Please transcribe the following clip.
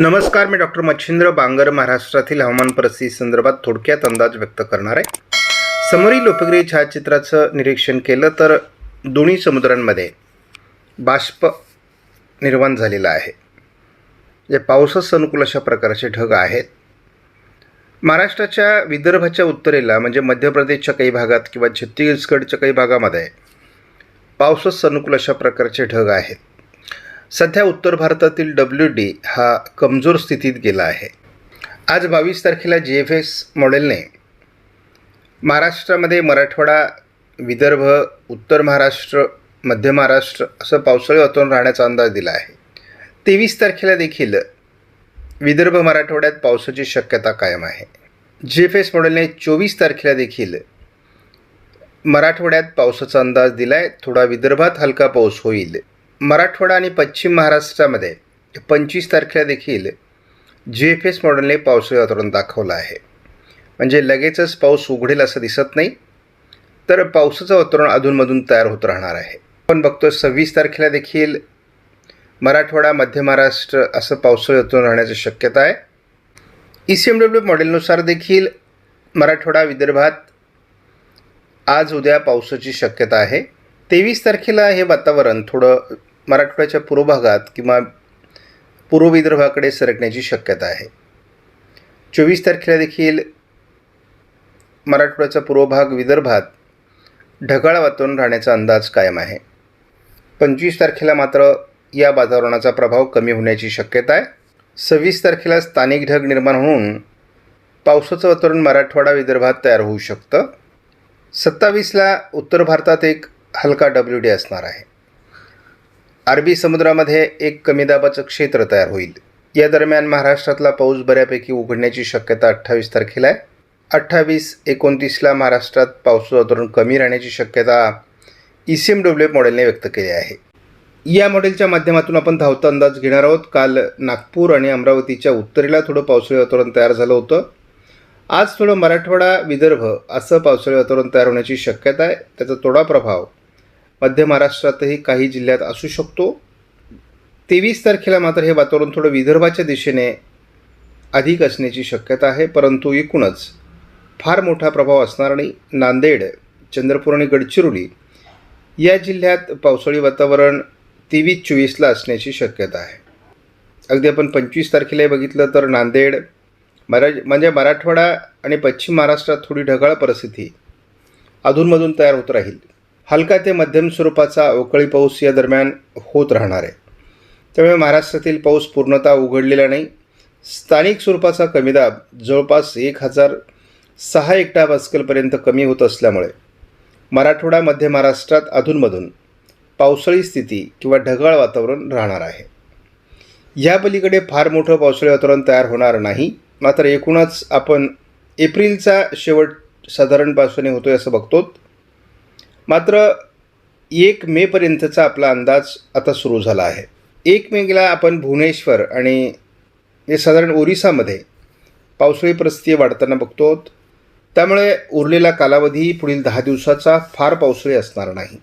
नमस्कार मी डॉक्टर मच्छिंद्र बांगर महाराष्ट्रातील हवामान परिस्थिती संदर्भात थोडक्यात अंदाज व्यक्त करणार आहे. समोरील लोकप्रिय छायाचित्राचं निरीक्षण केलं तर दोन्ही समुद्रांमध्ये बाष्प निर्माण झालेला आहे. जे पावसास अनुकूल अशा प्रकारचे ढग आहेत. महाराष्ट्राच्या विदर्भाच्या उत्तरेला म्हणजे मध्य प्रदेशच्या काही भागात किंवा छत्तीसगडच्या काही भागामध्ये पावसास अनुकूल अशा प्रकारचे ढग आहेत. सध्या उत्तर भारतातील डब्ल्यू डी हा कमजोर स्थितीत गेला आहे. आज बावीस तारखेला जी एफ एस मॉडेलने महाराष्ट्रामध्ये मराठवाडा विदर्भ उत्तर महाराष्ट्र मध्य महाराष्ट्र असं पावसाळी वातावरण राहण्याचा अंदाज दिला आहे. तेवीस तारखेला देखील विदर्भ मराठवाड्यात पावसाची शक्यता कायम आहे. जी एफ एस मॉडेलने चोवीस तारखेला देखील मराठवाड्यात पावसाचा अंदाज दिला आहे थोडा विदर्भात हलका पाऊस होईल. मराठवाडा आणि पश्चिम महाराष्ट्रामध्ये पंचवीस तारखेला देखील जी एफ एस मॉडेलने पावसाळी वातावरण दाखवलं आहे. म्हणजे लगेचच पाऊस उघडेल असं दिसत नाही. तर पावसाचं वातावरण अधूनमधून तयार होत राहणार आहे. आपण बघतो सव्वीस तारखेला देखील मराठवाडा मध्य महाराष्ट्र असं पावसाळी वातावरण राहण्याची शक्यता आहे. ई सी एम डब्ल्यू मॉडेलनुसार देखील मराठवाडा विदर्भात आज उद्या पावसाची शक्यता आहे. तेवीस तारखेला हे वातावरण थोडं मराठवाड्याच्या पूर्व भागात किंवा पूर्व विदर्भाकडे सरकण्याची शक्यता आहे. चोवीस तारखेला देखील मराठवाड्याचा पूर्व भाग विदर्भात ढगाळ वातावरण राहण्याचा अंदाज कायम आहे. पंचवीस तारखेला मात्र या वातावरणाचा प्रभाव कमी होण्याची शक्यता आहे. सव्वीस तारखेला स्थानिक ढग निर्माण होऊन पावसाचं वातावरण मराठवाडा विदर्भात तयार होऊ शकतं. सत्तावीसला उत्तर भारतात एक हलका डब्ल्यू डी असणार आहे. अरबी समुद्रामध्ये एक कमी दाबाचं क्षेत्र तयार होईल. या दरम्यान महाराष्ट्रातला पाऊस बऱ्यापैकी उघडण्याची शक्यता अठ्ठावीस तारखेला आहे. अठ्ठावीस एकोणतीसला महाराष्ट्रात पावसाचं वातावरण कमी राहण्याची शक्यता ई सी एम डब्ल्यू मॉडेलने व्यक्त केली आहे. या मॉडेलच्या माध्यमातून आपण धावता अंदाज घेणार आहोत. काल नागपूर आणि अमरावतीच्या उत्तरेला थोडं पावसाळी वातावरण तयार झालं होतं. आज थोडं मराठवाडा विदर्भ असं पावसाळी वातावरण तयार होण्याची शक्यता आहे. त्याचा थोडा प्रभाव मध्य महाराष्ट्रातही काही जिल्ह्यात असू शकतो. तेवीस तारखेला मात्र हे वातावरण थोडं विदर्भाच्या दिशेने अधिक असण्याची शक्यता आहे परंतु एकूणच फार मोठा प्रभाव असणार नाही नांदेड चंद्रपूर आणि गडचिरोली या जिल्ह्यात पावसाळी वातावरण तेवीस चोवीसला असण्याची शक्यता आहे. अगदी आपण पंचवीस तारखेला बघितलं तर नांदेड मरा म्हणजे मराठवाडा आणि पश्चिम महाराष्ट्रात थोडी ढगाळ परिस्थिती अधूनमधून तयार होत राहील. हलका ते मध्यम स्वरूपाचा अवकाळी पाऊस या दरम्यान होत राहणार आहे. त्यामुळे महाराष्ट्रातील पाऊस पूर्णतः उघडलेला नाही. स्थानिक स्वरूपाचा कमी दाब जवळपास एक हजार सहा एकटा पास्कलपर्यंत कमी होत असल्यामुळे मराठवाडा मध्य महाराष्ट्रात अधूनमधून पावसाळी स्थिती किंवा ढगाळ वातावरण राहणार आहे. या पलीकडे फार मोठं पावसाळी वातावरण तयार होणार नाही. मात्र एकूणच आपण एप्रिलचा शेवट साधारणपासून होतोय असं बघतो मात्र एक मेपर्यंतचा आपला अंदाज आता सुरू झाला आहे. एक मेला आपण भुवनेश्वर आणि हे साधारण ओरिसामध्ये पावसाळी परिस्थिती वाढताना बघतो त्यामुळे उरलेला कालावधी पुढील दहा दिवसाचा फार पावसाळी असणार नाही.